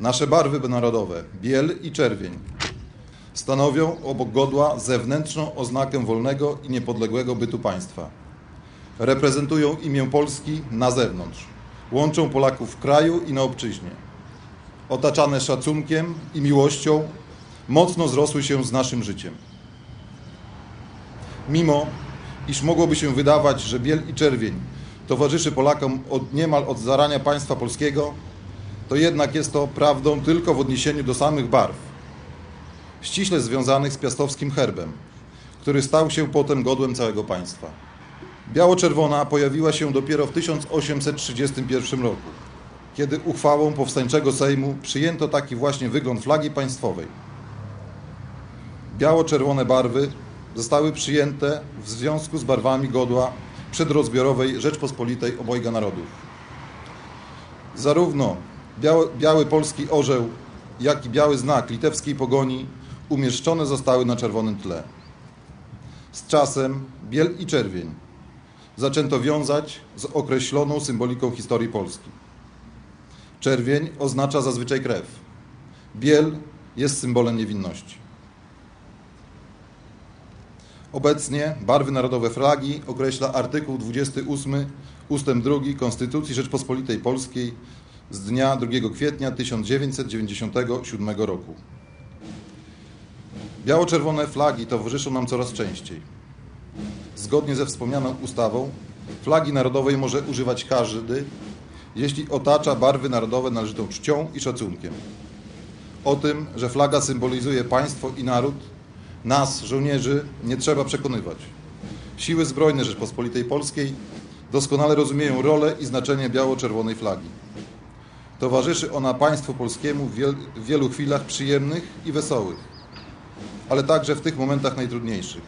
Nasze barwy narodowe, biel i czerwień, stanowią obok godła zewnętrzną oznakę wolnego i niepodległego bytu państwa. Reprezentują imię Polski na zewnątrz. Łączą Polaków w kraju i na obczyźnie. Otaczane szacunkiem i miłością, mocno zrosły się z naszym życiem. Mimo, iż mogłoby się wydawać, że biel i czerwień towarzyszy Polakom od, niemal od zarania państwa polskiego, to jednak jest to prawdą tylko w odniesieniu do samych barw, ściśle związanych z piastowskim herbem, który stał się potem godłem całego państwa. Biało-czerwona pojawiła się dopiero w 1831 roku, kiedy uchwałą powstańczego Sejmu przyjęto taki właśnie wygląd flagi państwowej. Biało-czerwone barwy zostały przyjęte w związku z barwami godła przedrozbiorowej Rzeczpospolitej obojga narodów. Zarówno biały, biały polski orzeł, jak i biały znak litewskiej pogoni umieszczone zostały na czerwonym tle. Z czasem biel i czerwień zaczęto wiązać z określoną symboliką historii Polski. Czerwień oznacza zazwyczaj krew. Biel jest symbolem niewinności. Obecnie barwy narodowe flagi określa artykuł 28 ustęp 2 Konstytucji Rzeczpospolitej Polskiej z dnia 2 kwietnia 1997 roku. Biało-czerwone flagi towarzyszą nam coraz częściej. Zgodnie ze wspomnianą ustawą, flagi narodowej może używać każdy, jeśli otacza barwy narodowe należytą czcią i szacunkiem. O tym, że flaga symbolizuje państwo i naród, nas, żołnierzy, nie trzeba przekonywać. Siły Zbrojne Rzeczpospolitej Polskiej doskonale rozumieją rolę i znaczenie biało-czerwonej flagi. Towarzyszy ona państwu polskiemu w, wiel w wielu chwilach przyjemnych i wesołych, ale także w tych momentach najtrudniejszych.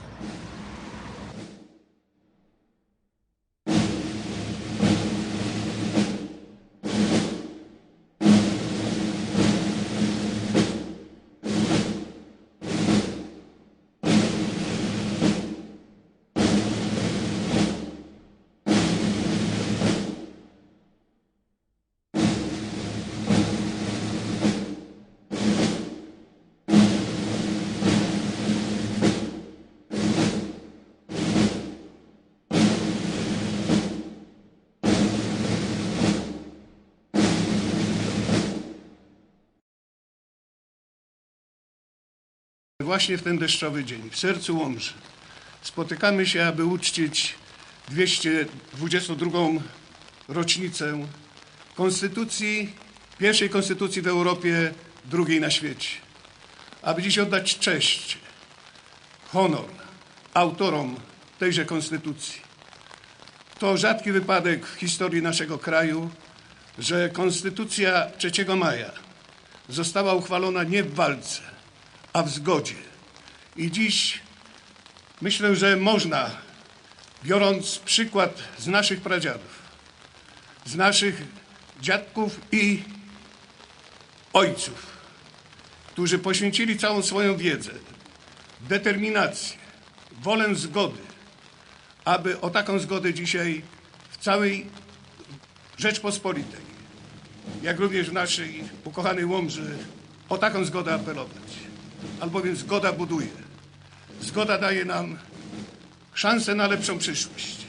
Właśnie w ten deszczowy dzień, w sercu Łomży, spotykamy się, aby uczcić 222. rocznicę konstytucji, pierwszej konstytucji w Europie, drugiej na świecie. Aby dziś oddać cześć, honor autorom tejże konstytucji. To rzadki wypadek w historii naszego kraju, że konstytucja 3 maja została uchwalona nie w walce, a w zgodzie. I dziś myślę, że można, biorąc przykład z naszych pradziadów, z naszych dziadków i ojców, którzy poświęcili całą swoją wiedzę, determinację, wolę zgody, aby o taką zgodę dzisiaj w całej Rzeczpospolitej, jak również w naszej ukochanej Łomży, o taką zgodę apelować albowiem zgoda buduje. Zgoda daje nam szansę na lepszą przyszłość.